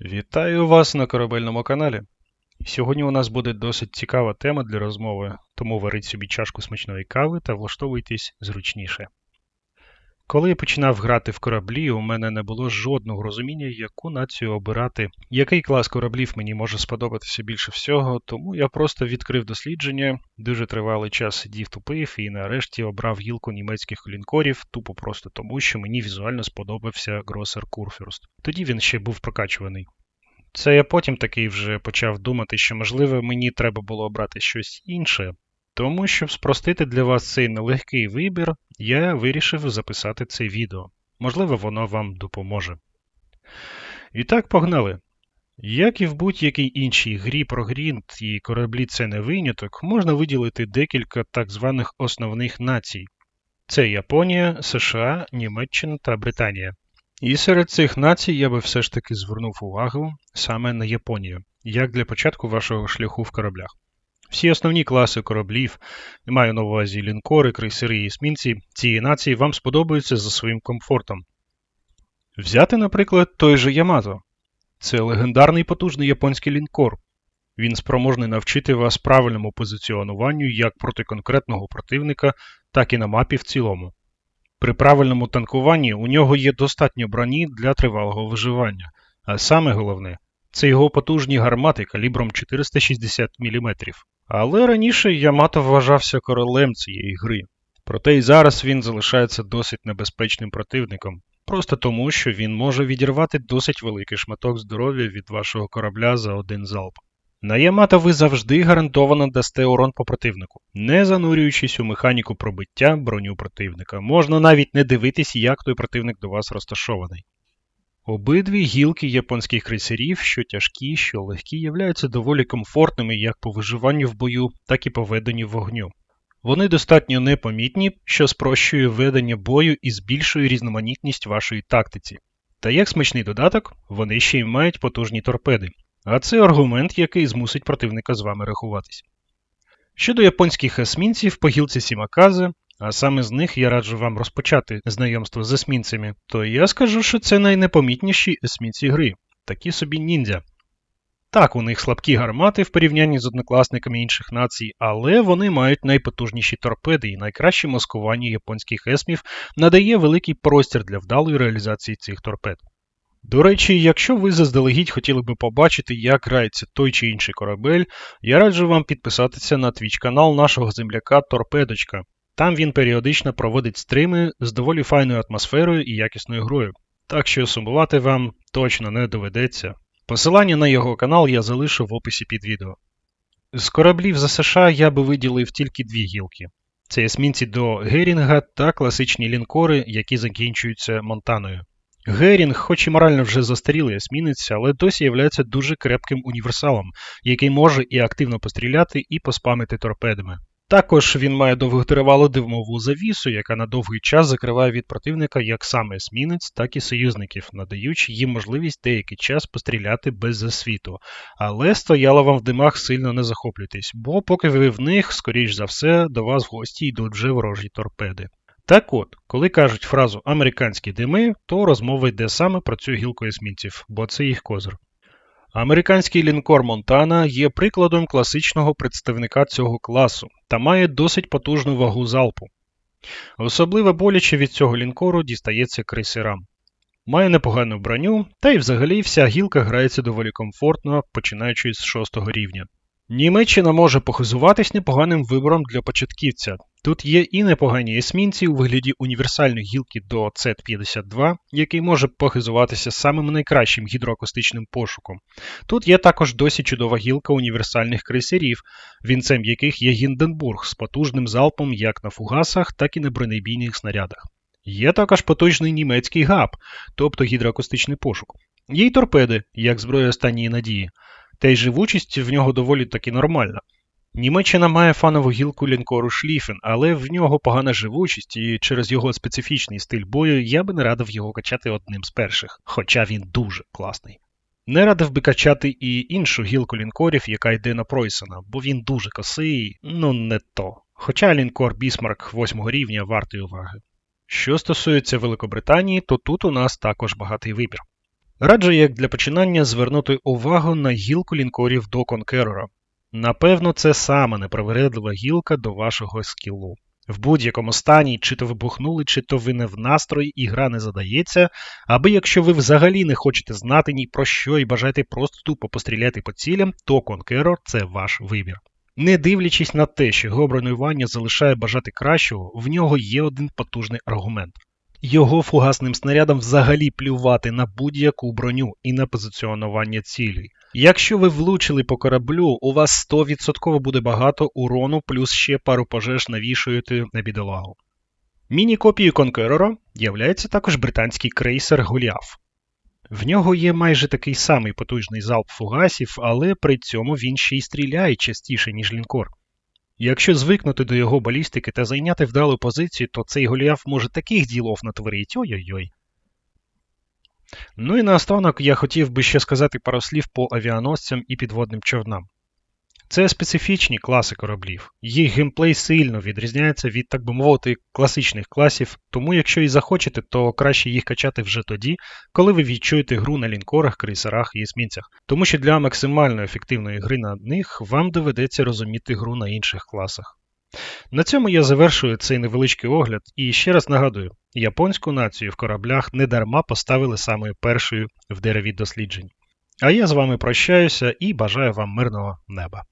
Вітаю вас на корабельному каналі. Сьогодні у нас буде досить цікава тема для розмови, тому варіть собі чашку смачної кави та влаштовуйтесь зручніше. Коли я починав грати в кораблі, у мене не було жодного розуміння, яку націю обирати, який клас кораблів мені може сподобатися більше всього, тому я просто відкрив дослідження, дуже тривалий час сидів тупив і нарешті обрав гілку німецьких лінкорів, тупо просто тому, що мені візуально сподобався Гросер Курфюрст. Тоді він ще був прокачуваний. Це я потім такий вже почав думати, що можливо мені треба було обрати щось інше, тому, щоб спростити для вас цей нелегкий вибір, я вирішив записати це відео. Можливо, воно вам допоможе. І так, погнали. Як і в будь-якій іншій грі про Грінт і кораблі це не виняток, можна виділити декілька так званих основних націй. Це Японія, США, Німеччина та Британія. І серед цих націй я би все ж таки звернув увагу саме на Японію, як для початку вашого шляху в кораблях. Всі основні класи кораблів, маю на увазі лінкори, крейсери і есмінці, цієї нації вам сподобаються за своїм комфортом. Взяти, наприклад, той же Ямато. Це легендарний потужний японський лінкор. Він спроможний навчити вас правильному позиціонуванню як проти конкретного противника, так і на мапі в цілому. При правильному танкуванні у нього є достатньо броні для тривалого виживання, а саме головне це його потужні гармати калібром 460 мм. Але раніше Ямато вважався королем цієї гри. Проте і зараз він залишається досить небезпечним противником, просто тому, що він може відірвати досить великий шматок здоров'я від вашого корабля за один залп. На Ямато ви завжди гарантовано дасте урон по противнику, не занурюючись у механіку пробиття броню противника. Можна навіть не дивитись, як той противник до вас розташований. Обидві гілки японських крейсерів, що тяжкі, що легкі, являються доволі комфортними як по виживанню в бою, так і по веденню вогню. Вони достатньо непомітні, що спрощує ведення бою і збільшує різноманітність вашої тактиці. Та як смачний додаток, вони ще й мають потужні торпеди, а це аргумент, який змусить противника з вами рахуватись. Щодо японських есмінців по гілці Сімакази, а саме з них я раджу вам розпочати знайомство з есмінцями, то я скажу, що це найнепомітніші есмінці гри, такі собі ніндзя. Так, у них слабкі гармати в порівнянні з однокласниками інших націй, але вони мають найпотужніші торпеди і найкраще маскування японських есмів надає великий простір для вдалої реалізації цих торпед. До речі, якщо ви заздалегідь хотіли би побачити, як грається той чи інший корабель, я раджу вам підписатися на твіч канал нашого земляка Торпедочка. Там він періодично проводить стріми з доволі файною атмосферою і якісною грою, так що сумувати вам точно не доведеться. Посилання на його канал я залишу в описі під відео. З кораблів за США я би виділив тільки дві гілки: це есмінці до Герінга та класичні лінкори, які закінчуються Монтаною. Герінг, хоч і морально вже застарілий есмінець, але досі являється дуже крепким універсалом, який може і активно постріляти, і поспамити торпедами. Також він має довготривалу димову завісу, яка на довгий час закриває від противника як саме есмінець, так і союзників, надаючи їм можливість деякий час постріляти без засвіту. Але стояло вам в димах сильно не захоплюйтесь, бо поки ви в них, скоріш за все, до вас в гості йдуть вже ворожі торпеди. Так от, коли кажуть фразу американські дими, то розмова йде саме про цю гілку есмінців, бо це їх козир. Американський лінкор Монтана є прикладом класичного представника цього класу та має досить потужну вагу залпу. Особливо боляче від цього лінкору дістається крейсерам. Має непогану броню, та й взагалі вся гілка грається доволі комфортно, починаючи з 6 рівня. Німеччина може похизуватись непоганим вибором для початківця. Тут є і непогані есмінці у вигляді універсальної гілки до Z52, який може похизуватися самим найкращим гідроакустичним пошуком. Тут є також досі чудова гілка універсальних крейсерів, вінцем яких є Гінденбург з потужним залпом як на фугасах, так і на бронебійних снарядах. Є також потужний німецький ГАП, тобто гідроакустичний пошук. Є й торпеди, як зброя останньої надії та й живучість в нього доволі таки нормальна. Німеччина має фанову гілку лінкору Шліфен, але в нього погана живучість, і через його специфічний стиль бою я би не радив його качати одним з перших, хоча він дуже класний. Не радив би качати і іншу гілку лінкорів, яка йде на Пройсена, бо він дуже косий, ну не то. Хоча лінкор Бісмарк 8 рівня вартий уваги. Що стосується Великобританії, то тут у нас також багатий вибір. Раджу, як для починання, звернути увагу на гілку лінкорів до Конкерора. Напевно, це саме непривередлива гілка до вашого скілу. В будь-якому стані, чи то ви бухнули, чи то ви не в настрої, і гра не задається, аби якщо ви взагалі не хочете знати ні про що і бажаєте просто тупо постріляти по цілям, то Conqueror – це ваш вибір. Не дивлячись на те, що його бронювання залишає бажати кращого, в нього є один потужний аргумент. Його фугасним снарядом взагалі плювати на будь-яку броню і на позиціонування цілей. Якщо ви влучили по кораблю, у вас 100% буде багато урону, плюс ще пару пожеж навішуєте на бідолагу. Міні-копією Конкерора являється також британський крейсер Голіаф. В нього є майже такий самий потужний залп фугасів, але при цьому він ще й стріляє частіше, ніж лінкор. Якщо звикнути до його балістики та зайняти вдалу позицію, то цей Голіаф може таких ділов натворити, ой-ой-ой. Ну і наостанок я хотів би ще сказати пару слів по авіаносцям і підводним човнам. Це специфічні класи кораблів. Їх геймплей сильно відрізняється від, так би мовити, класичних класів, тому якщо і захочете, то краще їх качати вже тоді, коли ви відчуєте гру на лінкорах, крейсерах і есмінцях. Тому що для максимально ефективної гри на них вам доведеться розуміти гру на інших класах. На цьому я завершую цей невеличкий огляд і ще раз нагадую, японську націю в кораблях недарма поставили самою першою в дереві досліджень. А я з вами прощаюся і бажаю вам мирного неба.